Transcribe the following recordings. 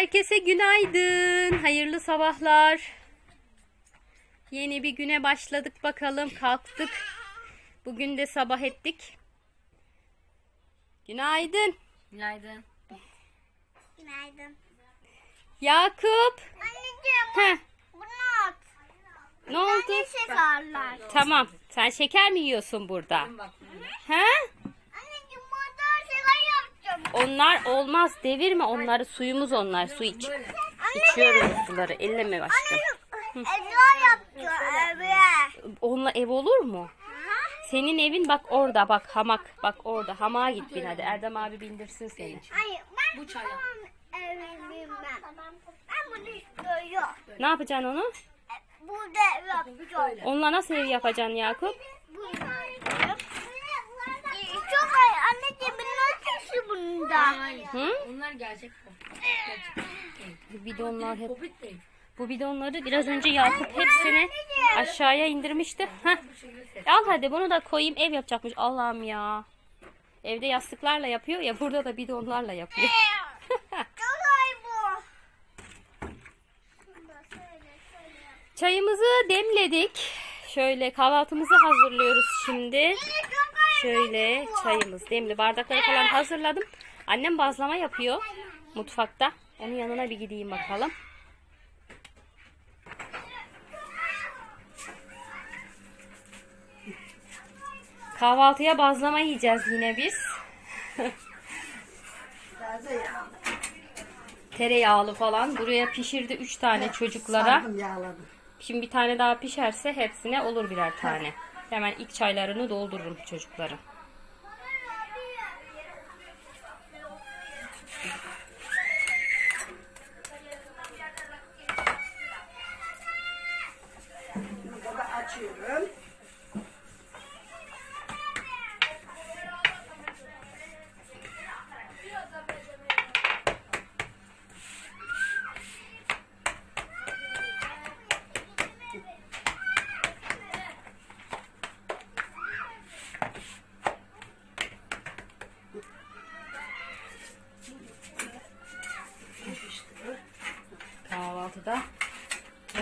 Herkese günaydın. Hayırlı sabahlar. Yeni bir güne başladık bakalım. Kalktık. Bugün de sabah ettik. Günaydın. Günaydın. Günaydın. Yakup. Anneciğim Heh, bunu at. ne oldu? Şekerler? Tamam. Sen şeker mi yiyorsun burada? Bak. He? Anneciğim burada şeker yapacağım. Onlar olmaz. Devirme onları. Suyumuz onlar. Su iç. İçiyoruz suları. Elleme aşkım. Evler yapacağım eve. Onunla ev olur mu? Senin evin bak orada bak hamak. Bak orada hamağa git bin hadi. Erdem abi bindirsin seni. Hayır ben Bu çaya. tamam ben. Ben bunu istiyorum. Ne yapacaksın onu? E, Burada ev yapacağım. Onunla nasıl ev yapacaksın Yakup? Bunlar. E, Çok ay anneciğim ben nasıl bunda? Hı? Onlar gerçek bu. Bidonlar hep. Bu bidonları biraz önce Yakup hepsini aşağıya indirmişti. Heh. Al hadi bunu da koyayım ev yapacakmış. Allah'ım ya. Evde yastıklarla yapıyor ya burada da bidonlarla yapıyor. Çok ay bu. Çayımızı demledik. Şöyle kahvaltımızı hazırlıyoruz şimdi. Şöyle çayımız demli. Bardakları falan hazırladım. Annem bazlama yapıyor mutfakta. Onun yanına bir gideyim bakalım. Kahvaltıya bazlama yiyeceğiz yine biz. Tereyağlı falan. Buraya pişirdi 3 tane çocuklara. Şimdi bir tane daha pişerse hepsine olur birer tane. Hemen ilk çaylarını doldururum çocukların.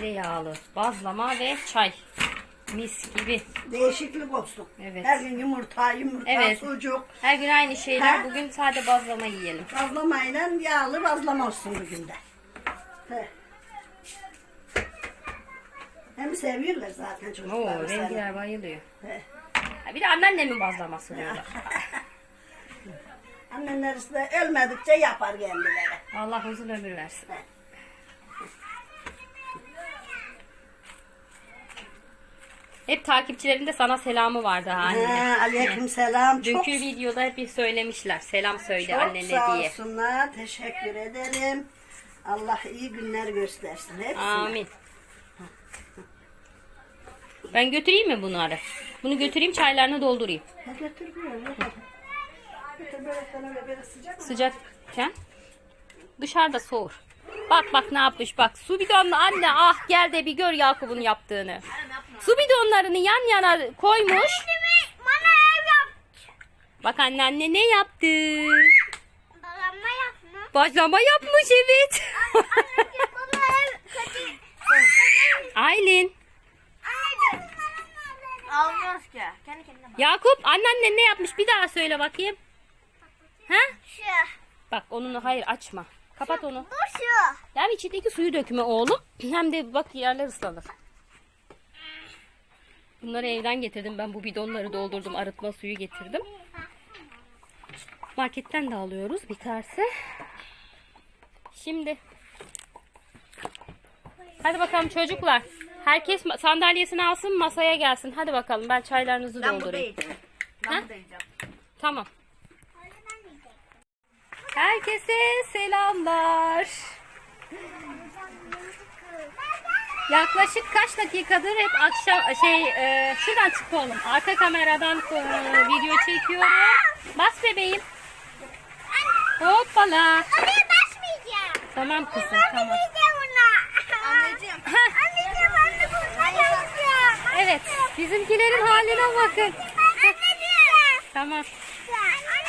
Tereyağlı bazlama ve çay. Mis gibi. Değişiklik olsun. Evet. Her gün yumurta, yumurta, Evet. sucuk. Her gün aynı şeyler. Ha? Bugün sade bazlama yiyelim. Bazlamayla yağlı bazlama olsun bugün de. He. Hem seviyorlar zaten çocuklar. Oo, rengiler bayılıyor. He. Ha, bir de anneannemin bazlaması diyorlar. Annenler işte ölmedikçe yapar kendileri. Allah uzun ömür versin. Hep takipçilerin de sana selamı vardı anne. He, aleyküm selam. Çok, Dünkü videoda hep bir söylemişler. Selam söyle çok annene sağ diye. olsunlar. Teşekkür ederim. Allah iyi günler göstersin hepsine. Amin. Ben götüreyim mi bunları? Bunu götüreyim çaylarını doldurayım. Ha, götür böyle. Götür böyle sana böyle, böyle sıcak mı? Sıcakken dışarıda soğur. Bak bak ne yapmış bak. Su bidonlu anne ah gel de bir gör Yakup'un yaptığını. Su bidonlarını yan yana koymuş. Bana ev yap. Bak anneanne ne yaptı? Babama yapma. Bazlama yapmış evet. Aylin. Almaz ki. Kendi kendine bak. Yakup anneannen ne yapmış bir daha söyle bakayım. Ha? Şu. Bak onu hayır açma. Kapat onu. Bu şu. Yani içindeki suyu dökme oğlum. Hem de bak yerler ıslanır. Bunları evden getirdim. Ben bu bidonları doldurdum. Arıtma suyu getirdim. Marketten de alıyoruz biterse. Şimdi. Hadi bakalım çocuklar. Herkes sandalyesini alsın masaya gelsin. Hadi bakalım ben çaylarınızı Ben burada doldurayım. Ha? Ben burada yiyeceğim. Tamam. Herkese selamlar. Yaklaşık kaç dakikadır hep akşam şey e, şuradan çık oğlum. Arka kameradan e, video çekiyorum. Bas bebeğim. Hoppala. Oraya basmayacağım. Tamam kızım tamam. Anneciğim. Heh, Anneciğim ben de bundan yapacağım. evet bizimkilerin haline bakın. Anneciğim. Tamam. Anne.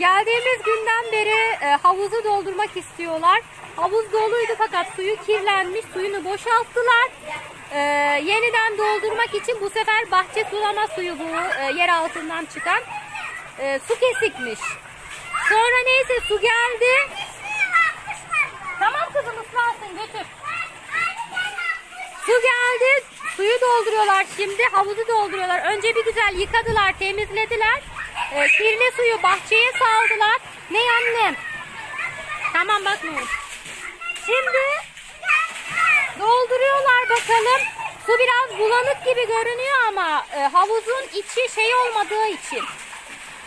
Geldiğimiz günden beri e, havuzu doldurmak istiyorlar. Havuz doluydu fakat suyu kirlenmiş. Suyunu boşalttılar. E, yeniden doldurmak için bu sefer bahçe sulama suyu bu e, yer altından çıkan su kesikmiş. Sonra neyse su geldi. Tamam kızım ıslansın götür. Su geldi. Suyu dolduruyorlar şimdi. Havuzu dolduruyorlar. Önce bir güzel yıkadılar, temizlediler. Ee, kirli suyu bahçeye saldılar. Ne annem? Tamam bakmayın. Şimdi dolduruyorlar bakalım. Su biraz bulanık gibi görünüyor ama e, havuzun içi şey olmadığı için.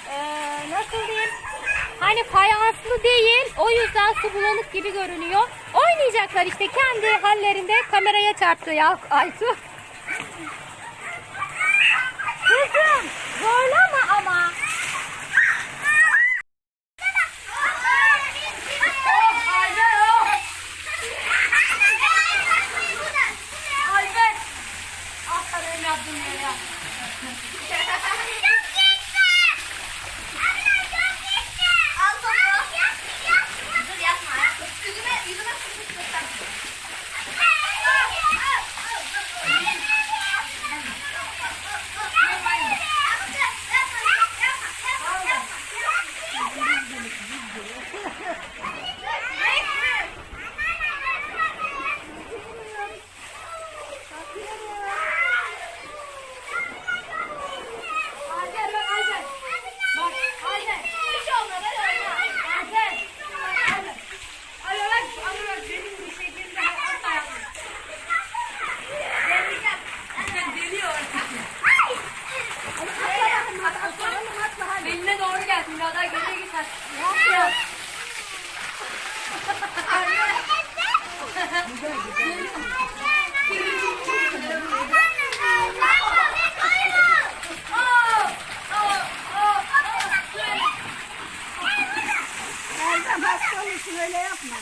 E, nasıl diyeyim? Hani fayanslı değil. O yüzden su bulanık gibi görünüyor. Oynayacaklar işte kendi hallerinde kameraya çarptı ya Aytu. Kızım zorlama ama. Al topu. Dur yapma. Yüzüme, yüzüme sıkıştırsan. Beline doğru gelsin. Biraz daha geriye git. Erdem hasta olursun öyle yapma.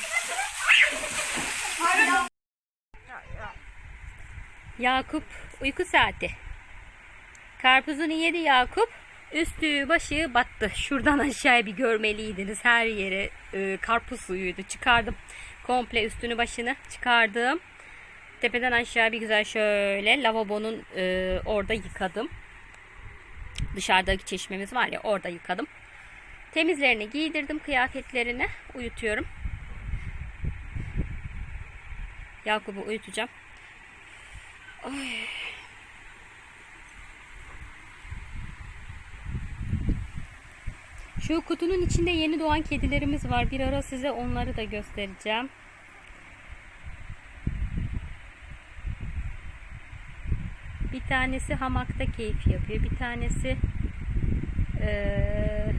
Yakup uyku saati. Karpuzunu yedi Yakup. Üstü başı battı. Şuradan aşağıya bir görmeliydiniz. Her yere e, karpuz suyuydu. Çıkardım. Komple üstünü başını çıkardım. Tepeden aşağı bir güzel şöyle lavabonun e, orada yıkadım. Dışarıdaki çeşmemiz var ya orada yıkadım. Temizlerini giydirdim kıyafetlerini uyutuyorum. Yakup'u uyutacağım. Şu kutunun içinde yeni doğan kedilerimiz var. Bir ara size onları da göstereceğim. Bir tanesi hamakta keyif yapıyor. Bir tanesi eee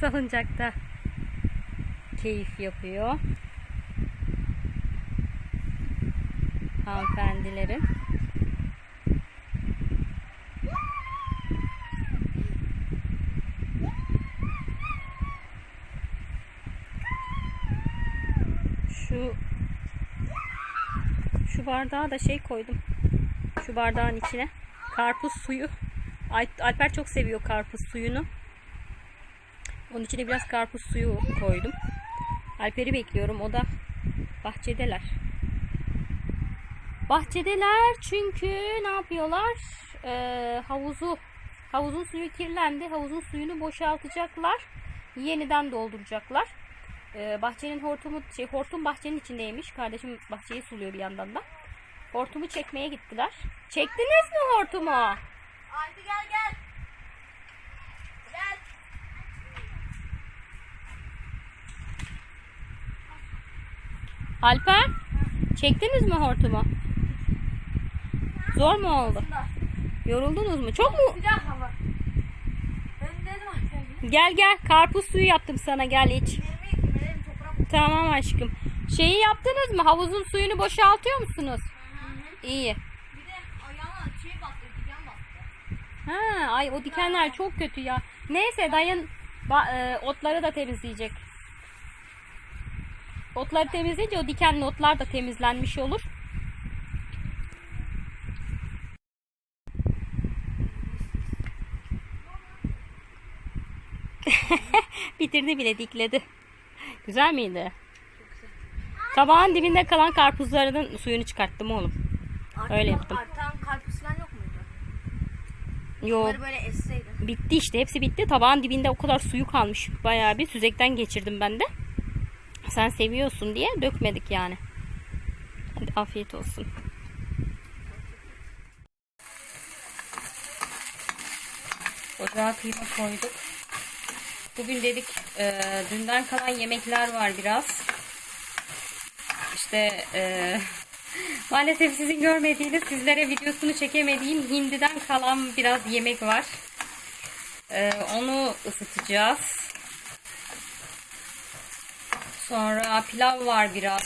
salıncakta keyif yapıyor. Hanımefendilerin. Şu şu bardağa da şey koydum. Şu bardağın içine karpuz suyu. Al- Alper çok seviyor karpuz suyunu. Onun içine biraz karpuz suyu koydum. Alper'i bekliyorum. O da bahçedeler. Bahçedeler çünkü ne yapıyorlar? Ee, havuzu havuzun suyu kirlendi. Havuzun suyunu boşaltacaklar. Yeniden dolduracaklar. Ee, bahçenin hortumu şey hortum bahçenin içindeymiş. Kardeşim bahçeyi suluyor bir yandan da. Hortumu çekmeye gittiler. Çektiniz mi hortumu? Aydı gel gel. Gel. Alper, çektiniz mi hortumu? Zor mu oldu? Yoruldunuz mu? Çok mu? Sıcak hava. Ben dedim aşağıya. Gel gel, karpuz suyu yaptım sana gel iç. Tamam aşkım. Şeyi yaptınız mı? Havuzun suyunu boşaltıyor musunuz? İyi. Şey. Ha, ay o dikenler çok kötü ya. Neyse dayın ba- e, otları da temizleyecek. Otları temizleyince o dikenli otlar da temizlenmiş olur. Bitirdi bile dikledi. Güzel miydi? Tabağın dibinde kalan karpuzlarının suyunu çıkarttım oğlum. Öyle yaptım. Artan karpuz falan yok muydu? Yok. Bunları böyle esseydi. Bitti işte hepsi bitti. Tabağın dibinde o kadar suyu kalmış. Bayağı bir süzekten geçirdim ben de. Sen seviyorsun diye dökmedik yani. Hadi afiyet olsun. Ocağa kıyma koyduk. Bugün dedik e, dünden kalan yemekler var biraz. İşte e, maalesef sizin görmediğiniz sizlere videosunu çekemediğim hindiden kalan biraz yemek var. E, onu ısıtacağız. Sonra pilav var biraz.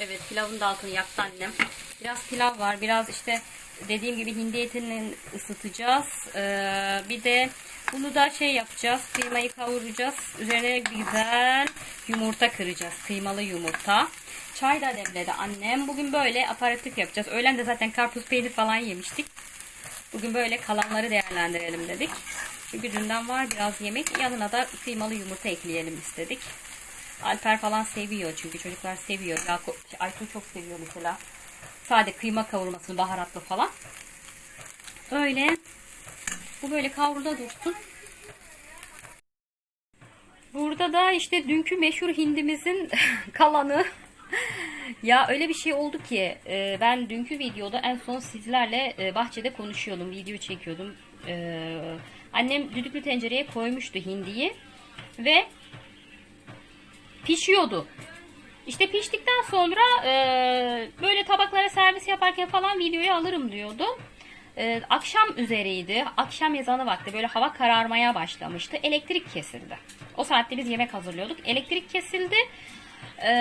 Evet pilavın da altını yaktı annem. Biraz pilav var. Biraz işte dediğim gibi hindi etini ısıtacağız. Ee, bir de bunu da şey yapacağız. Kıymayı kavuracağız. Üzerine güzel yumurta kıracağız. Kıymalı yumurta. Çay da demledi annem. Bugün böyle aparatif yapacağız. Öğlen de zaten karpuz peynir falan yemiştik. Bugün böyle kalanları değerlendirelim dedik. Çünkü dünden var biraz yemek. Yanına da kıymalı yumurta ekleyelim istedik. Alper falan seviyor çünkü çocuklar seviyor. Yakup, Aytu çok seviyor mesela. Sade kıyma kavurmasını baharatlı falan. Öyle. Bu böyle kavrulda dursun. Burada da işte dünkü meşhur hindimizin kalanı. ya öyle bir şey oldu ki e, ben dünkü videoda en son sizlerle e, bahçede konuşuyordum. Video çekiyordum. E, annem düdüklü tencereye koymuştu hindiyi. Ve pişiyordu. İşte piştikten sonra böyle tabaklara servis yaparken falan videoyu alırım diyordu. E, akşam üzeriydi. Akşam ezanı vakti böyle hava kararmaya başlamıştı. Elektrik kesildi. O saatte biz yemek hazırlıyorduk. Elektrik kesildi. E,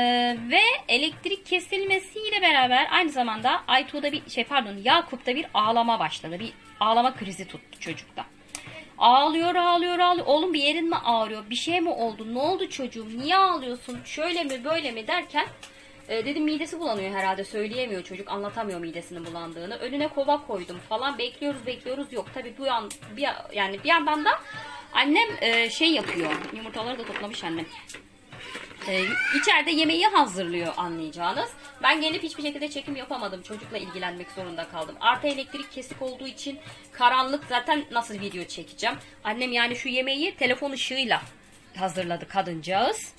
ve elektrik kesilmesiyle beraber aynı zamanda Aytu'da bir şey pardon Yakup'ta bir ağlama başladı. Bir ağlama krizi tuttu çocukta. Ağlıyor ağlıyor ağlıyor. Oğlum bir yerin mi ağrıyor? Bir şey mi oldu? Ne oldu çocuğum? Niye ağlıyorsun? Şöyle mi böyle mi derken e, dedim midesi bulanıyor herhalde. Söyleyemiyor çocuk. Anlatamıyor midesinin bulandığını. Önüne kova koydum falan. Bekliyoruz bekliyoruz. Yok tabii bu yan, bir, yani bir yandan da annem e, şey yapıyor. Yumurtaları da toplamış annem. Ee, içeride yemeği hazırlıyor anlayacağınız. Ben gelip hiçbir şekilde çekim yapamadım. Çocukla ilgilenmek zorunda kaldım. Artı elektrik kesik olduğu için karanlık zaten nasıl video çekeceğim. Annem yani şu yemeği telefon ışığıyla hazırladı kadıncağız.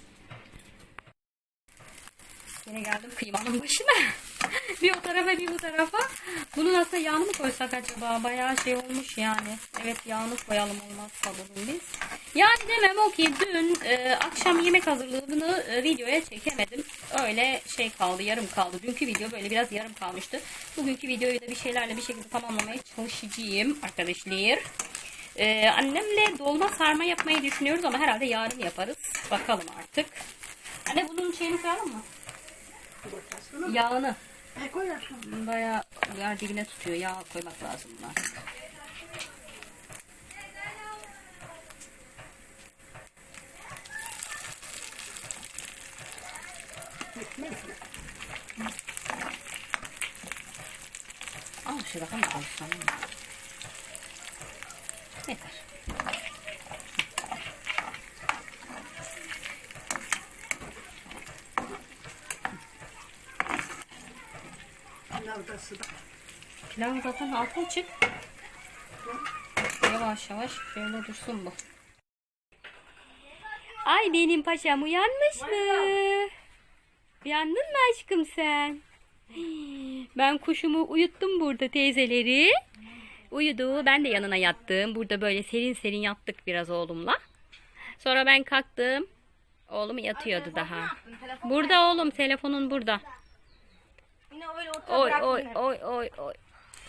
Yine geldim kıymanın başına. bir o tarafa bir bu tarafa. Bunun aslında yağını mı koysak acaba? Bayağı şey olmuş yani. Evet yağını koyalım olmazsa bunun biz. Yani demem o ki dün e, akşam yemek hazırlığını e, videoya çekemedim. Öyle şey kaldı yarım kaldı. Dünkü video böyle biraz yarım kalmıştı. Bugünkü videoyu da bir şeylerle bir şekilde tamamlamaya çalışacağım arkadaşlar. Ee, annemle dolma sarma yapmayı düşünüyoruz ama herhalde yarın yaparız. Bakalım artık. Anne bunun şeyini koyalım mı? Yağını. E. Bayağı yer dibine tutuyor. Yağ koymak lazım buna. Al şu daha mı koysam? Yeter. Pilavdası da. Pilav zaten altı açık. Yavaş yavaş şöyle dursun bu. Ay benim paşam uyanmış mı? Uyandın mı aşkım sen? Ben kuşumu uyuttum burada teyzeleri. Uyudu. Ben de yanına yattım. Burada böyle serin serin yattık biraz oğlumla. Sonra ben kalktım. Oğlum yatıyordu daha. Burada oğlum telefonun burada. Yine öyle ortada Oy oy hep. oy oy oy.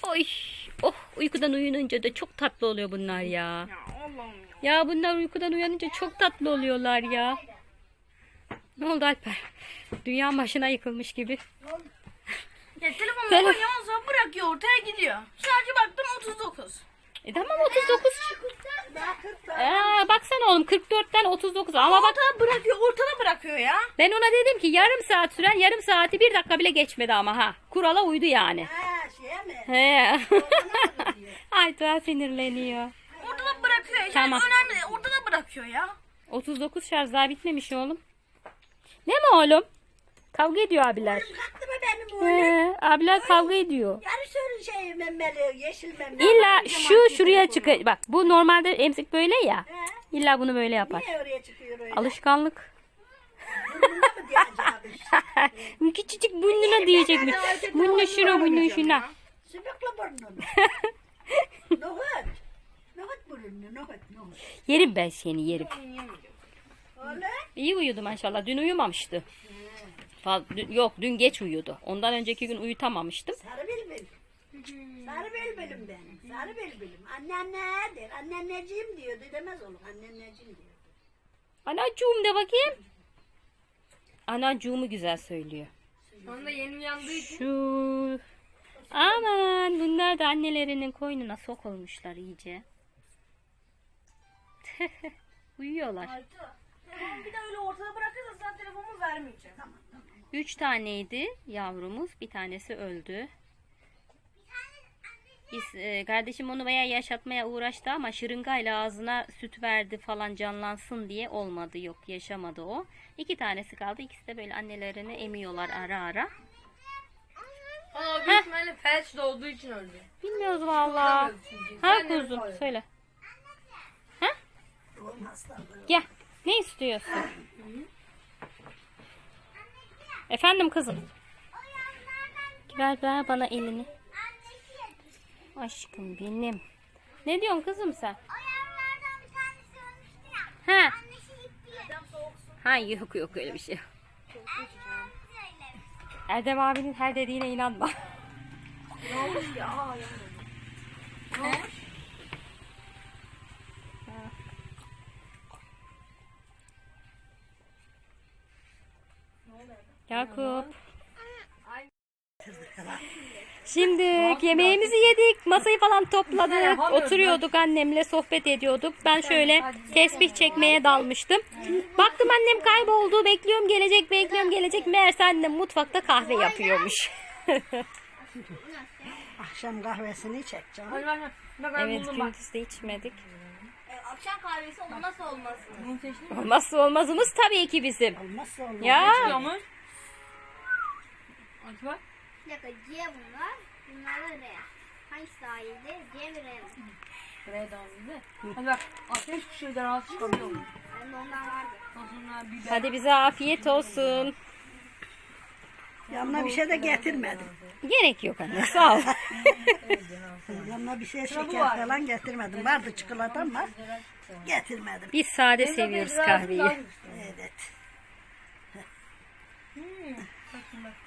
Oy. Oh uykudan uyanınca da çok tatlı oluyor bunlar ya. Ya Allah'ım ya. Ya bunlar uykudan uyanınca çok tatlı oluyorlar ya. Ne oldu Alper? Dünya başına yıkılmış gibi. Ya telefonu Telef- bırakıyor ortaya gidiyor. Sadece baktım 39. E tamam 39. Daha 40 tane. Ee, baksana oğlum 44'ten 39. Ama bak Ortada bırakıyor, ortada bırakıyor ya. ben ona dedim ki yarım saat süren yarım saati bir dakika bile geçmedi ama ha. Kurala uydu yani. Ha şeye mi? He. Ay daha sinirleniyor. Ortada bırakıyor Tamam. Önemli değil. Orada da bırakıyor ya. 39 şarj daha bitmemiş oğlum. Ne mi oğlum? Kavga ediyor abiler. Mı benim oğlum? He, abiler kavga ediyor. Yarı sürü şey memeli, yeşil memeli. İlla şu şuraya çıkıyor. Bak bu normalde emzik böyle ya. He? İlla bunu böyle yapar. Niye oraya çıkıyor öyle? Alışkanlık. Burnuna mı diyeceğim? Küçücük burnuna diyecekmiş. Bunu şuna bunu şuna. Sümüklü burnunu. nohut. Nohut burnunu, nohut, nohut. Yerim ben seni yerim. Oğlum. İyi uyudu maşallah. Dün uyumamıştı. Faz- dün- yok dün geç uyudu. Ondan önceki gün uyutamamıştım. Sarı bülbül. Sarı bülbülüm benim. Sarı bülbülüm. Anneanne der. Anneanneciğim diyordu. Demez oğlum. Anneanneciğim diyor. Anacığım de bakayım. Anacığımı güzel söylüyor. Şu anda yeni uyandığı için. Şu aman bunlar da annelerinin koynuna sokulmuşlar iyice. Uyuyorlar. Telefonu bir de öyle ortada bırakırsa sen telefonumu vermeyeceğim. Üç taneydi yavrumuz. Bir tanesi öldü. Biz, e, kardeşim onu bayağı yaşatmaya uğraştı ama şırıngayla ağzına süt verdi falan canlansın diye olmadı. Yok yaşamadı o. İki tanesi kaldı. İkisi de böyle annelerini emiyorlar ara ara. Ama büyük ihtimalle felç doğduğu için öldü. Bilmiyoruz valla. Ha kuzum söyle. Ha? Gel. Ne istiyorsun? Efendim kızım. Ver ver bana elini. Aşkım benim. Ne diyorsun kızım sen? Ya. Ha. Ha yok yok öyle bir şey. Erdem abinin her dediğine inanma. Ne olmuş yandı. Ne olmuş? Yakup. Şimdi yemeğimizi yedik, masayı falan topladık, oturuyorduk annemle sohbet ediyorduk. Ben şöyle tesbih çekmeye dalmıştım. Baktım annem kayboldu, bekliyorum gelecek, bekliyorum gelecek. Meğerse annem mutfakta kahve yapıyormuş. Akşam kahvesini ben evet, gündüz de içmedik. Akşam kahvesi olmazsa olmaz. Olmazsa olmazımız tabii ki bizim. Olmazsa olmaz. Ya Bak. Bir dakika C bunlar. Bunlar da R. Hangisi daha iyiydi? C mi R mi? Buraya da aldı. Hadi bak. Ateş bir şeyden rahat çıkamıyor mu? Bende ondan vardı. Biber. hadi bize afiyet olsun. Yanına bir şey de getirmedim. Gerek yok anne sağ ol. Yanına bir şey şeker falan getirmedim. Vardı çikolata ama getirmedim. Biz sade seviyoruz kahveyi. Evet. Hmm. Bak şimdi bak.